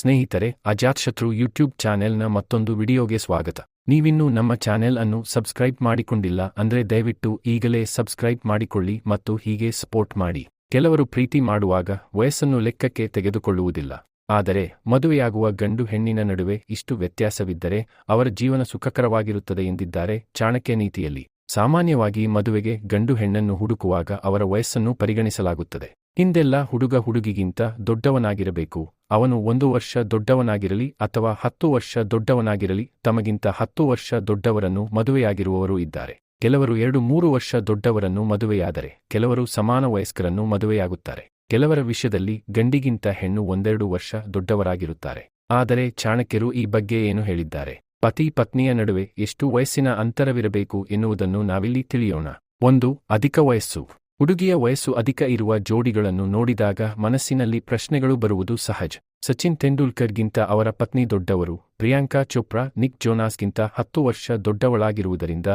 ಸ್ನೇಹಿತರೆ ಅಜಾತ್ಶತ್ರು ಯೂಟ್ಯೂಬ್ ಚಾನೆಲ್ನ ಮತ್ತೊಂದು ವಿಡಿಯೋಗೆ ಸ್ವಾಗತ. ನೀವಿನ್ನೂ ನಮ್ಮ ಚಾನೆಲ್ ಅನ್ನು ಸಬ್ಸ್ಕ್ರೈಬ್ ಮಾಡಿಕೊಂಡಿಲ್ಲ ಅಂದ್ರೆ ದಯವಿಟ್ಟು ಈಗಲೇ ಸಬ್ಸ್ಕ್ರೈಬ್ ಮಾಡಿಕೊಳ್ಳಿ ಮತ್ತು ಹೀಗೆ ಸಪೋರ್ಟ್ ಮಾಡಿ. ಕೆಲವರು ಪ್ರೀತಿ ಮಾಡುವಾಗ ವಯಸ್ಸನ್ನು ಲೆಕ್ಕಕ್ಕೆ ತೆಗೆದುಕೊಳ್ಳುವುದಿಲ್ಲ. ಆದರೆ, ಮದುವೆಯಾಗುವ ಗಂಡು ಹೆಣ್ಣಿನ ನಡುವೆ ಇಷ್ಟು ವ್ಯತ್ಯಾಸವಿದ್ದರೆ ಅವರ ಜೀವನ ಸುಖಕರವಾಗಿರುತ್ತದೆ ಎಂದಿದ್ದಾರೆ ಚಾಣಕ್ಯ ನೀತಿಯಲ್ಲಿ. ಸಾಮಾನ್ಯವಾಗಿ ಮದುವೆಗೆ ಗಂಡು ಹೆಣ್ಣನ್ನು ಹುಡುಕುವಾಗ ಅವರ ವಯಸ್ಸನ್ನು ಪರಿಗಣಿಸಲಾಗುತ್ತದೆ. ಹಿಂದೆಲ್ಲ ಹುಡುಗ ಹುಡುಗಿಗಿಂತ ದೊಡ್ಡವನಾಗಿರಬೇಕು. ಅವನು ಒಂದು ವರ್ಷ ದೊಡ್ಡವನಾಗಿರಲಿ ಅಥವಾ ಹತ್ತು ವರ್ಷ ದೊಡ್ಡವನಾಗಿರಲಿ, ತಮಗಿಂತ ಹತ್ತು ವರ್ಷ ದೊಡ್ಡವರನ್ನು ಮದುವೆಯಾಗಿರುವವರು ಇದ್ದಾರೆ. ಕೆಲವರು ಎರಡು ಮೂರು ವರ್ಷ ದೊಡ್ಡವರನ್ನು ಮದುವೆಯಾದರೆ, ಕೆಲವರು ಸಮಾನ ವಯಸ್ಕರನ್ನು ಮದುವೆಯಾಗುತ್ತಾರೆ. ಕೆಲವರ ವಿಷಯದಲ್ಲಿ ಗಂಡಿಗಿಂತ ಹೆಣ್ಣು ಒಂದೆರಡು ವರ್ಷ ದೊಡ್ಡವರಾಗಿರುತ್ತಾರೆ. ಆದರೆ ಚಾಣಕ್ಯರು ಈ ಬಗ್ಗೆ ಏನು ಹೇಳಿದ್ದಾರೆ? ಪತಿ ಪತ್ನಿಯ ನಡುವೆ ಎಷ್ಟು ವಯಸ್ಸಿನ ಅಂತರವಿರಬೇಕು ಎನ್ನುವುದನ್ನು ನಾವಿಲ್ಲಿ ತಿಳಿಯೋಣ. ಒಂದು, ಅಧಿಕ ವಯಸ್ಸು. ಹುಡುಗಿಯ ವಯಸ್ಸು ಅಧಿಕ ಇರುವ ಜೋಡಿಗಳನ್ನು ನೋಡಿದಾಗ ಮನಸ್ಸಿನಲ್ಲಿ ಪ್ರಶ್ನೆಗಳು ಬರುವುದು ಸಹಜ. ಸಚಿನ್ ತೆಂಡೂಲ್ಕರ್ಗಿಂತ ಅವರ ಪತ್ನಿ ದೊಡ್ಡವರು ಪ್ರಿಯಾಂಕಾ ಚೋಪ್ರಾ, ನಿಕ್ ಜೋನಾಸ್ಗಿಂತ ಹತ್ತು ವರ್ಷ ದೊಡ್ಡವಳಾಗಿರುವುದರಿಂದ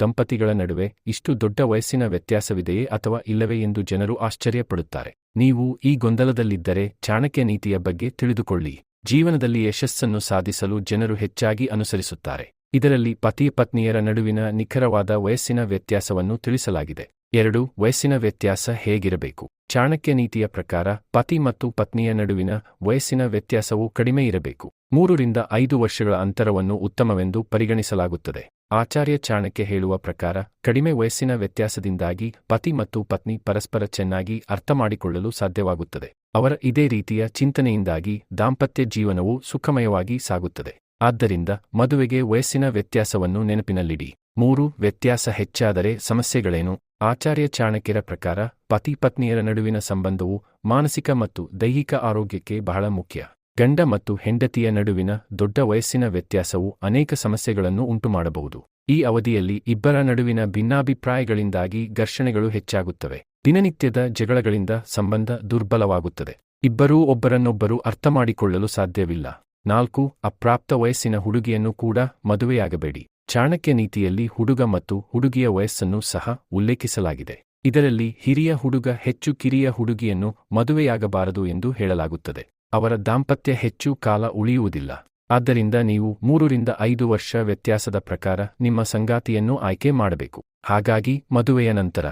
ದಂಪತಿಗಳ ನಡುವೆ ಇಷ್ಟು ದೊಡ್ಡ ವಯಸ್ಸಿನ ವ್ಯತ್ಯಾಸವಿದೆಯೇ ಅಥವಾ ಇಲ್ಲವೇ ಎಂದು ಜನರು ಆಶ್ಚರ್ಯಪಡುತ್ತಾರೆ. ನೀವು ಈ ಗೊಂದಲದಲ್ಲಿದ್ದರೆ ಚಾಣಕ್ಯ ನೀತಿಯ ಬಗ್ಗೆ ತಿಳಿದುಕೊಳ್ಳಿ. ಜೀವನದಲ್ಲಿ ಯಶಸ್ಸನ್ನು ಸಾಧಿಸಲು ಜನರು ಹೆಚ್ಚಾಗಿ ಅನುಸರಿಸುತ್ತಾರೆ. ಇದರಲ್ಲಿ ಪತಿ ಪತ್ನಿಯರ ನಡುವಿನ ನಿಖರವಾದ ವಯಸ್ಸಿನ ವ್ಯತ್ಯಾಸವನ್ನು ತಿಳಿಸಲಾಗಿದೆ. ಎರಡು, ವಯಸ್ಸಿನ ವ್ಯತ್ಯಾಸ ಹೇಗಿರಬೇಕು? ಚಾಣಕ್ಯ ನೀತಿಯ ಪ್ರಕಾರ ಪತಿ ಮತ್ತು ಪತ್ನಿಯ ನಡುವಿನ ವಯಸ್ಸಿನ ವ್ಯತ್ಯಾಸವು ಕಡಿಮೆ ಇರಬೇಕು. ಮೂರರಿಂದ ಐದು ವರ್ಷಗಳ ಅಂತರವನ್ನು ಉತ್ತಮವೆಂದು ಪರಿಗಣಿಸಲಾಗುತ್ತದೆ. ಆಚಾರ್ಯ ಚಾಣಕ್ಯ ಹೇಳುವ ಪ್ರಕಾರ ಕಡಿಮೆ ವಯಸ್ಸಿನ ವ್ಯತ್ಯಾಸದಿಂದಾಗಿ ಪತಿ ಮತ್ತು ಪತ್ನಿ ಪರಸ್ಪರ ಚೆನ್ನಾಗಿ ಅರ್ಥಮಾಡಿಕೊಳ್ಳಲು ಸಾಧ್ಯವಾಗುತ್ತದೆ. ಅವರ ಇದೇ ರೀತಿಯ ಚಿಂತನೆಯಿಂದಾಗಿ ದಾಂಪತ್ಯ ಜೀವನವು ಸುಖಮಯವಾಗಿ ಸಾಗುತ್ತದೆ. ಆದ್ದರಿಂದ ಮದುವೆಗೆ ವಯಸ್ಸಿನ ವ್ಯತ್ಯಾಸವನ್ನು ನೆನಪಿನಲ್ಲಿಡಿ. ಮೂರು, ವ್ಯತ್ಯಾಸ ಹೆಚ್ಚಾದರೆ ಸಮಸ್ಯೆಗಳೇನು? ಆಚಾರ್ಯ ಚಾಣಕ್ಯರ ಪ್ರಕಾರ ಪತಿ ಪತ್ನಿಯರ ನಡುವಿನ ಸಂಬಂಧವು ಮಾನಸಿಕ ಮತ್ತು ದೈಹಿಕ ಆರೋಗ್ಯಕ್ಕೆ ಬಹಳ ಮುಖ್ಯ. ಗಂಡ ಮತ್ತು ಹೆಂಡತಿಯ ನಡುವಿನ ದೊಡ್ಡ ವಯಸ್ಸಿನ ವ್ಯತ್ಯಾಸವು ಅನೇಕ ಸಮಸ್ಯೆಗಳನ್ನು ಉಂಟುಮಾಡಬಹುದು. ಈ ಅವಧಿಯಲ್ಲಿ ಇಬ್ಬರ ನಡುವಿನ ಭಿನ್ನಾಭಿಪ್ರಾಯಗಳಿಂದಾಗಿ ಘರ್ಷಣೆಗಳು ಹೆಚ್ಚಾಗುತ್ತವೆ. ದಿನನಿತ್ಯದ ಜಗಳಗಳಿಂದ ಸಂಬಂಧ ದುರ್ಬಲವಾಗುತ್ತದೆ. ಇಬ್ಬರೂ ಒಬ್ಬರನ್ನೊಬ್ಬರು ಅರ್ಥಮಾಡಿಕೊಳ್ಳಲು ಸಾಧ್ಯವಿಲ್ಲ. ನಾಲ್ಕು, ಅಪ್ರಾಪ್ತ ವಯಸ್ಸಿನ ಹುಡುಗಿಯನ್ನು ಕೂಡ ಮದುವೆಯಾಗಬೇಡಿ. ಚಾಣಕ್ಯ ನೀತಿಯಲ್ಲಿ ಹುಡುಗ ಮತ್ತು ಹುಡುಗಿಯ ವಯಸ್ಸನ್ನು ಸಹ ಉಲ್ಲೇಖಿಸಲಾಗಿದೆ. ಇದರಲ್ಲಿ ಹಿರಿಯ ಹುಡುಗ ಹೆಚ್ಚು ಕಿರಿಯ ಹುಡುಗಿಯನ್ನು ಮದುವೆಯಾಗಬಾರದು ಎಂದು ಹೇಳಲಾಗುತ್ತದೆ. ಅವರ ದಾಂಪತ್ಯ ಹೆಚ್ಚು ಕಾಲ ಉಳಿಯುವುದಿಲ್ಲ. ಆದ್ದರಿಂದ ನೀವು ಮೂರರಿಂದ ಐದು ವರ್ಷ ವ್ಯತ್ಯಾಸದ ಪ್ರಕಾರ ನಿಮ್ಮ ಸಂಗಾತಿಯನ್ನು ಆಯ್ಕೆ ಮಾಡಬೇಕು. ಹಾಗಾಗಿ ಮದುವೆಯ ನಂತರ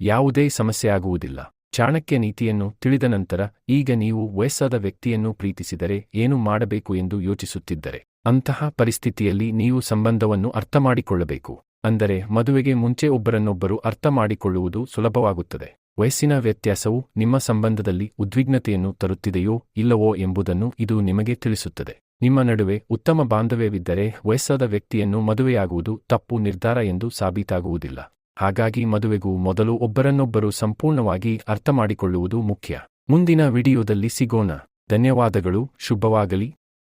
ಯಾವುದೇ ಸಮಸ್ಯೆಯಾಗುವುದಿಲ್ಲ ಚಾಣಕ್ಯ ನೀತಿಯನ್ನು ತಿಳಿದ ನಂತರ ಈಗ ನೀವು ವಯಸ್ಸಾದ ವ್ಯಕ್ತಿಯನ್ನು ಪ್ರೀತಿಸಿದರೆ ಏನು ಮಾಡಬೇಕು ಎಂದು ಯೋಚಿಸುತ್ತಿದ್ದರೆ. ಅಂತಹ ಪರಿಸ್ಥಿತಿಯಲ್ಲಿ ನೀವು ಸಂಬಂಧವನ್ನು ಅರ್ಥಮಾಡಿಕೊಳ್ಳಬೇಕು. ಅಂದರೆ ಮದುವೆಗೆ ಮುಂಚೆ ಒಬ್ಬರನ್ನೊಬ್ಬರು ಅರ್ಥಮಾಡಿಕೊಳ್ಳುವುದು ಸುಲಭವಾಗುತ್ತದೆ. ವಯಸ್ಸಿನ ವ್ಯತ್ಯಾಸವು ನಿಮ್ಮ ಸಂಬಂಧದಲ್ಲಿ ಉದ್ವಿಗ್ನತೆಯನ್ನು ತರುತ್ತಿದೆಯೋ ಇಲ್ಲವೋ ಎಂಬುದನ್ನು ಇದು ನಿಮಗೆ ತಿಳಿಸುತ್ತದೆ. ನಿಮ್ಮ ನಡುವೆ ಉತ್ತಮ ಬಾಂಧವ್ಯವಿದ್ದರೆ ವಯಸ್ಸಾದ ವ್ಯಕ್ತಿಯನ್ನು ಮದುವೆಯಾಗುವುದು ತಪ್ಪು ನಿರ್ಧಾರ ಎಂದು ಸಾಬೀತಾಗುವುದಿಲ್ಲ. ಹಾಗಾಗಿ ಮದುವೆಗೂ ಮೊದಲು ಒಬ್ಬರನ್ನೊಬ್ಬರು ಸಂಪೂರ್ಣವಾಗಿ ಅರ್ಥಮಾಡಿಕೊಳ್ಳುವುದು ಮುಖ್ಯ. ಮುಂದಿನ ವಿಡಿಯೋದಲ್ಲಿ ಸಿಗೋಣ. ಧನ್ಯವಾದಗಳು, ಶುಭವಾಗಲಿ.